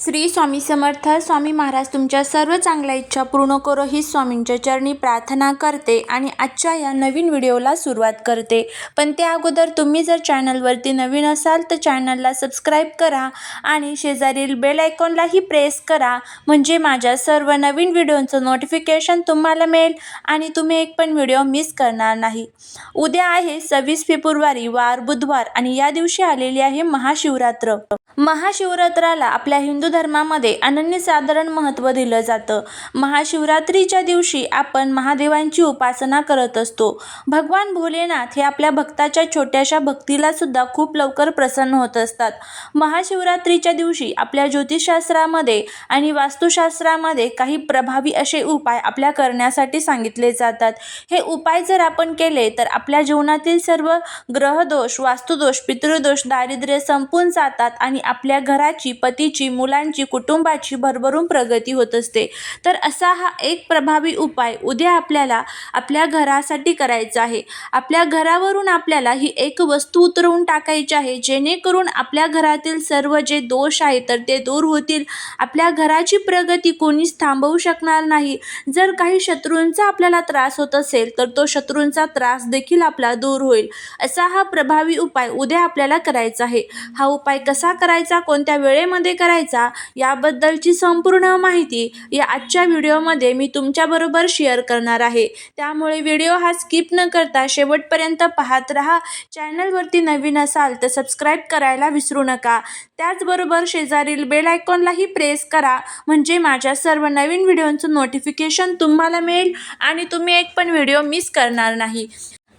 श्री स्वामी समर्थ स्वामी महाराज तुमच्या सर्व चांगल्या इच्छा पूर्ण करो ही स्वामींच्या चरणी प्रार्थना करते आणि आजच्या या नवीन व्हिडिओला सुरुवात करते. पण त्या अगोदर तुम्ही जर चॅनलवरती नवीन असाल तर चॅनलला सबस्क्राईब करा आणि शेजारील बेल आयकॉनलाही प्रेस करा. म्हणजे माझ्या सर्व नवीन व्हिडिओचं नोटिफिकेशन तुम्हाला मिळेल आणि तुम्ही एक पण व्हिडिओ मिस करणार नाही. उद्या आहे सव्वीस फेब्रुवारी वार बुधवार आणि या दिवशी आलेली आहे महाशिवरात्र. महाशिवरात्राला आपल्या हिंदू धर्मामध्ये अनन्यसाधारण महत्त्व दिलं जातं. महाशिवरात्रीच्या दिवशी आपण महादेवांची उपासना करत असतो. भगवान भोलेनाथ हे आपल्या भक्ताच्या छोट्याशा भक्तीला सुद्धा खूप लवकर प्रसन्न होत असतात. महाशिवरात्रीच्या दिवशी आपल्या ज्योतिषशास्त्रामध्ये आणि वास्तुशास्त्रामध्ये काही प्रभावी असे उपाय आपल्या करण्यासाठी सांगितले जातात. हे उपाय जर आपण केले तर आपल्या जीवनातील सर्व ग्रहदोष वास्तुदोष पितृदोष दारिद्र्य संपून जातात आणि आपल्या घराची पतीची मुला मुलांची कुटुंबाची भरभरून प्रगती होत असते. तर असा हा एक प्रभावी उपाय उद्या आपल्याला आपल्या घरासाठी करायचा आहे. आपल्या घरावरून आपल्याला ही एक वस्तू उतरवून टाकायची आहे जेणेकरून आपल्या घरातील सर्व जे दोष आहेत तर ते दूर होतील. आपल्या घराची प्रगती कोणीच थांबवू शकणार नाही. जर काही शत्रूंचा आपल्याला त्रास होत असेल तर तो शत्रूंचा त्रास देखील आपला दूर होईल. असा हा प्रभावी उपाय उद्या आपल्याला करायचा आहे. हा उपाय कसा करायचा कोणत्या वेळेमध्ये करायचा याबद्दलची संपूर्ण माहिती या आजच्या व्हिडिओमध्ये मी तुमच्याबरोबर शेअर करणार आहे. त्यामुळे व्हिडिओ हा स्किप न करता शेवटपर्यंत पाहत राहा. चॅनलवरती नवीन असाल तर सबस्क्राईब करायला विसरू नका. त्याचबरोबर शेजारील बेल आयकॉनलाही प्रेस करा. म्हणजे माझ्या सर्व नवीन व्हिडिओंचं नोटिफिकेशन तुम्हाला मिळेल आणि तुम्ही एक पण व्हिडिओ मिस करणार नाही.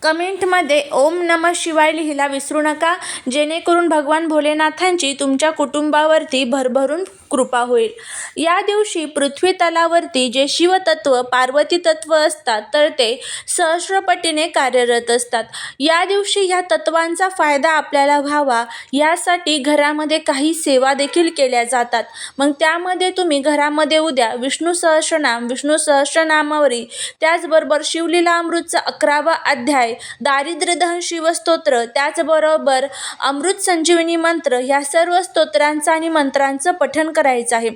कमेंटमध्ये ओम नम शिवाय लिहिला विसरू नका. जेणेकरून भगवान भोलेनाथांची तुमच्या कुटुंबावरती भरभरून कृपा होईल. या दिवशी पृथ्वी तलावरती जे शिवतत्व पार्वती तत्व असतात तर ते सहस्रपटीने कार्यरत असतात. या दिवशी ह्या तत्वांचा फायदा आपल्याला व्हावा यासाठी घरामध्ये काही सेवा देखील केल्या जातात. मग त्यामध्ये तुम्ही घरामध्ये उद्या विष्णू सहस्रनाम विष्णू सहस्रनामावरी त्याचबरोबर शिवलीला अमृतचा अकरावा अध्याय दारिद्र्यदहन शिवस्तोत्र त्याचबरोबर अमृत संजीवनी मंत्र ह्या सर्व स्तोत्रांचं आणि मंत्रांचं पठण करायचं आहे.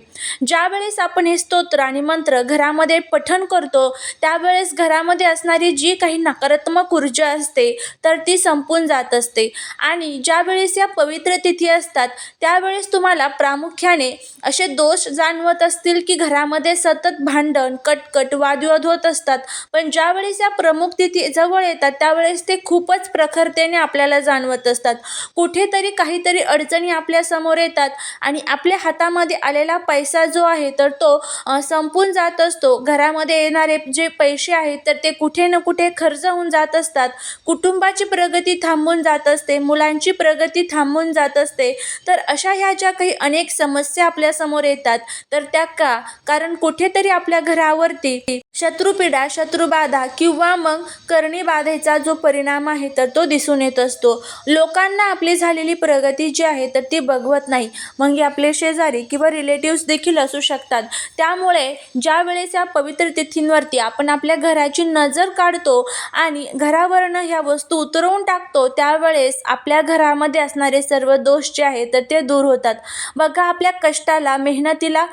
ज्यावेळेस आपण हे स्तोत्र आणि मंत्र घरामध्ये पठण करतो त्यावेळेस घरामध्ये असणारी जी काही नकारात्मक ऊर्जा असते तर ती संपून जात असते. आणि ज्यावेळेस या पवित्र तिथी असतात त्यावेळेस तुम्हाला प्रामुख्याने असे दोष जाणवत असतील की घरामध्ये सतत भांडण कटकट वादविवाद होत असतात. पण ज्यावेळेस या प्रमुख तिथी जवळ येतात त्यावेळेस ते खूपच प्रखरतेने आपल्याला जाणवत असतात. कुठेतरी काहीतरी अडचणी आपल्यासमोर येतात आणि आपल्या हातामध्ये आलेला पैसा जो आहे तर तो संपून जात असतो. घरामध्ये येणारे जे पैसे आहेत तर ते कुठे ना कुठे खर्च होऊन जात असतात. कुटुंबाची प्रगती थांबून जात असते मुलांची प्रगती थांबून जात असते. तर अशा ह्या ज्या काही अनेक समस्या आपल्यासमोर येतात तर त्या का? कारण कुठेतरी आपल्या घरावरती शत्रुपीडा शत्रुबाधा किंवा मग करणीबाधेचा जो परिणाम आहे तर तो दिसून येत असतो. लोकांना आपली झालेली प्रगती जी आहे तर ती बघवत नाही. मग हे आपले शेजारी किंवा रिलेटिव्स देखील असू शकतात. त्यामुळे ज्या वेळेस या पवित्र तिथींवरती आपण आपल्या घराची नजर काढतो आणि घरावरनं ह्या वस्तू उतरवून टाकतो त्यावेळेस आपल्या घरामध्ये असणारे सर्व दोष जे आहेत तर ते दूर होतात. बघा आपल्या कष्टाला मेहनतीला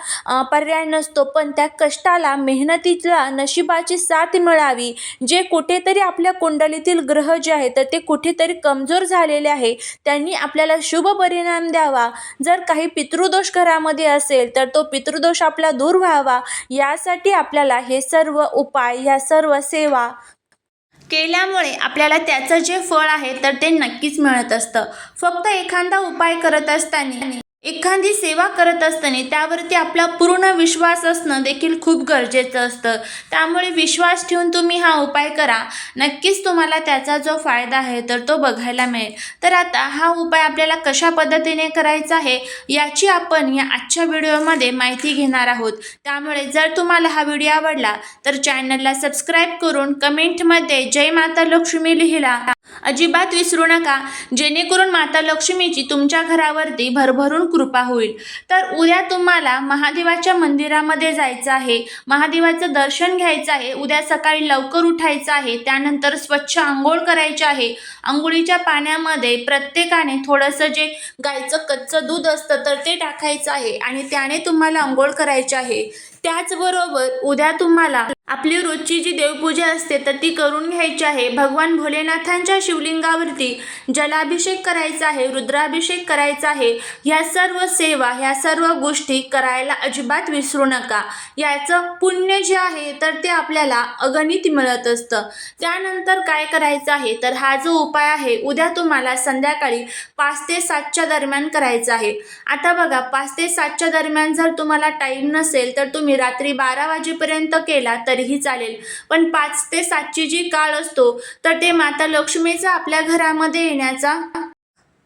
पर्याय नसतो पण त्या कष्टाला मेहनतीला नशिबाची साथ मिळावी. जे कुठेतरी आपल्या कुंडलीतील ग्रह जे आहेत तर ते कुठेतरी कमजोर झालेले आहे. त्यांनी आपल्याला शुभ परिणाम द्यावा. जर काही पितृदोष घरामध्ये असेल तर तो पितृदोष आपला दूर व्हावा. यासाठी आपल्याला हे सर्व उपाय ह्या सर्व सेवा केल्यामुळे आपल्याला त्याचं जे फळ आहे तर ते नक्कीच मिळत असतं. फक्त एखादा उपाय करत असताना एखादी सेवा करत असताना त्यावरती आपला पूर्ण विश्वास असणं देखील खूप गरजेचं असतं. त्यामुळे विश्वास ठेवून तुम्ही हा उपाय करा. नक्कीच तुम्हाला त्याचा जो फायदा आहे तर तो बघायला मिळेल. तर आता हा उपाय आपल्याला कशा पद्धतीने करायचा आहे याची आपण या आजच्या व्हिडिओमध्ये माहिती घेणार आहोत. त्यामुळे जर तुम्हाला हा व्हिडिओ आवडला तर चॅनलला सबस्क्राईब करून कमेंटमध्ये जय माता लक्ष्मी लिहिला. अजिबात विसरू नका. जेणेकरून माता लक्ष्मीची तुमच्या घरावरती भरभरून कृपा होईल. तर उद्या तुम्हाला महादेवाच्या मंदिरामध्ये जायचं आहे. महादेवाचं दर्शन घ्यायचं आहे. उद्या सकाळी लवकर उठायचं आहे. त्यानंतर स्वच्छ आंघोळ करायची आहे. आंघोळीच्या पाण्यामध्ये प्रत्येकाने थोडंसं जे गाईचं कच्चं दूध असतं तर ते टाकायचं आहे आणि त्याने तुम्हाला आंघोळ करायची आहे. त्याचबरोबर उद्या तुम्हाला आपली रोजची जी देवपूजा असते तर ती करून घ्यायची आहे. भगवान भोलेनाथांच्या शिवलिंगावरती जलाभिषेक करायचा आहे रुद्राभिषेक करायचा आहे. ह्या सर्व सेवा ह्या सर्व गोष्टी करायला अजिबात विसरू नका. याचं पुण्य जे आहे तर ते आपल्याला अगणित मिळत असतं. त्यानंतर काय करायचं आहे? तर हा जो उपाय आहे उद्या तुम्हाला संध्याकाळी पाच ते सातच्या दरम्यान करायचा आहे. आता बघा पाच ते सातच्या दरम्यान जर तुम्हाला टाईम नसेल तर तुम्ही रात्री बारा वाजेपर्यंत केला तरीही चालेल. पण पाच ते सातची जी काळ असतो तर ते माता लक्ष्मीचा आपल्या घरामध्ये येण्याचा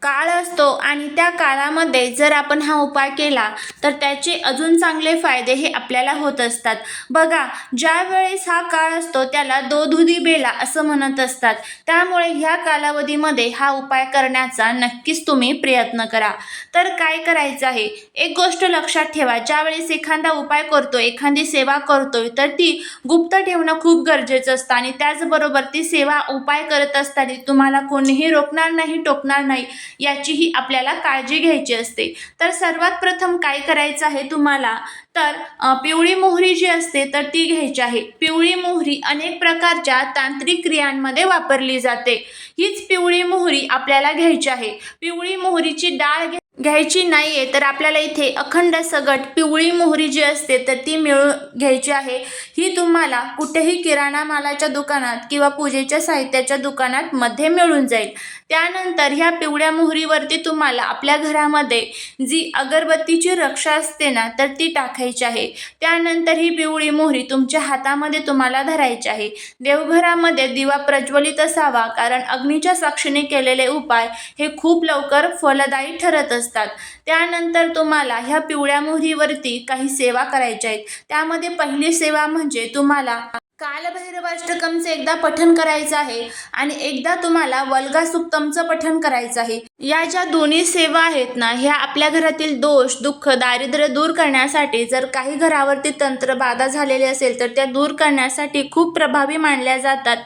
काळ असतो आणि त्या काळामध्ये जर आपण हा उपाय केला तर त्याचे अजून चांगले फायदे हे आपल्याला होत असतात. बघा ज्या वेळेस हा काळ असतो त्याला दो दुधी बेला असं म्हणत असतात. त्यामुळे ह्या कालावधीमध्ये हा उपाय करण्याचा नक्कीच तुम्ही प्रयत्न करा. तर काय करायचं आहे? एक गोष्ट लक्षात ठेवा ज्यावेळेस एखादा उपाय करतो एखादी सेवा करतोय तर ती गुप्त ठेवणं खूप गरजेचं असतं आणि त्याचबरोबर ती सेवा उपाय करत असताना तुम्हाला कोणीही रोखणार नाही टोकणार नाही. याचीही आपल्याला काळजी घ्यायची असते. तर सर्वात प्रथम काय करायचं आहे तुम्हाला? तर पिवळी मोहरी जी असते तर ती घ्यायची आहे. पिवळी मोहरी अनेक प्रकारच्या तांत्रिक क्रियांमध्ये वापरली जाते. हीच पिवळी मोहरी आपल्याला घ्यायची आहे. पिवळी मोहरीची डाळ घ्या घ्यायची नाही आहे तर आपल्याला इथे अखंड सगट पिवळी मोहरी जी असते तर ती मिळून घ्यायची आहे. ही तुम्हाला कुठेही किराणा मालाच्या दुकानात किंवा पूजेच्या साहित्याच्या दुकानात मध्ये मिळून जाईल. त्यानंतर ह्या पिवळ्या मोहरीवरती तुम्हाला आपल्या घरामध्ये जी अगरबत्तीची रक्षा असते ना तर ती टाकायची आहे. त्यानंतर ही पिवळी मोहरी तुमच्या हातामध्ये तुम्हाला धरायची आहे. देवघरामध्ये दिवा प्रज्वलित असावा कारण अग्नीच्या साक्षीने केलेले उपाय हे खूप लवकर फलदायी ठरत असतात. त्यानंतर तुम्हाला ह्या पिवळ्या मोहरीवरती काही सेवा करायच्या आहेत. त्यामध्ये पहिली सेवा म्हणजे तुम्हाला कालभैरवाष्टकमचं एकदा पठन करायचं आहे आणि एकदा तुम्हाला वल्गा सुप्तमचं पठन करायचं आहे. या ज्या दोन्ही सेवा आहेत ना ह्या आपल्या घरातील दोष दुःख दारिद्र्य दूर करण्यासाठी जर काही घरावरती तंत्र बाधा झालेली असेल तर त्या दूर करण्यासाठी खूप प्रभावी मानल्या जातात.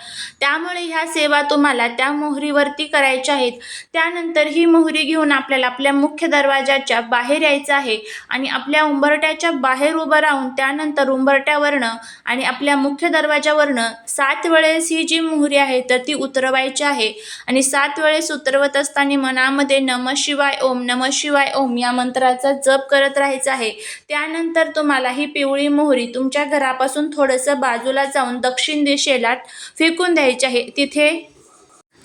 त्यामुळे ह्या सेवा तुम्हाला त्या मोहरीवरती करायच्या आहेत. त्यानंतर ही मोहरी घेऊन आपल्याला आपल्या मुख्य दरवाजाच्या बाहेर यायचं आहे आणि आपल्या उंबरट्याच्या बाहेर उभं राहून त्यानंतर उंबरट्यावरनं आणि आपल्या मुख्य दरवाजा दरवाजावरनं सात वेळेस ही जी मोहरी आहे तर ती उतरवायची आहे. आणि सात वेळेस उतरवत असताना मनामध्ये नम शिवाय ओम नम शिवाय ओम या मंत्राचा जप करत राहायचा आहे. त्यानंतर तुम्हाला ही पिवळी मोहरी तुमच्या घरापासून थोडंसं बाजूला जाऊन दक्षिण दिशेला फेकून द्यायची आहे. तिथे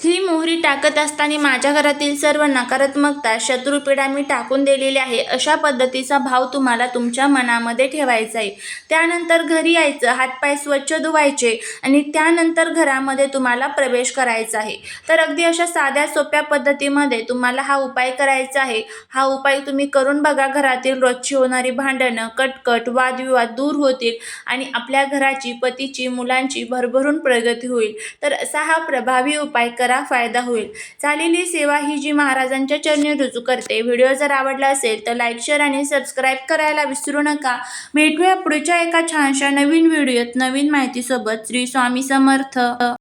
ही मोहरी टाकत असताना माझ्या घरातील सर्व नकारात्मकता शत्रुपीडा मी टाकून दिलेली आहे. अशा पद्धतीचा भाव तुम्हाला तुमच्या मनामध्ये ठेवायचा आहे. त्यानंतर घरी यायचं हातपाय स्वच्छ धुवायचे आणि त्यानंतर घरामध्ये तुम्हाला प्रवेश करायचा आहे. तर अगदी अशा साध्या सोप्या पद्धतीमध्ये तुम्हाला हा उपाय करायचा आहे. हा उपाय तुम्ही करून बघा घरातील रोजची होणारी भांडणं कटकट वादविवाद दूर होतील आणि आपल्या घराची पतीची मुलांची भरभरून प्रगती होईल. तर असा हा प्रभावी उपाय करा. फायदा होईल. झालेली सेवा ही जी महाराजांच्या चरणी रुजू करते व्हिडिओ जर आवडला असेल तर लाईक शेअर आणि सबस्क्राईब करायला विसरू नका. भेटूया पुढच्या एका छानशा नवीन व्हिडिओत नवीन माहितीसोबत. श्री स्वामी समर्थ.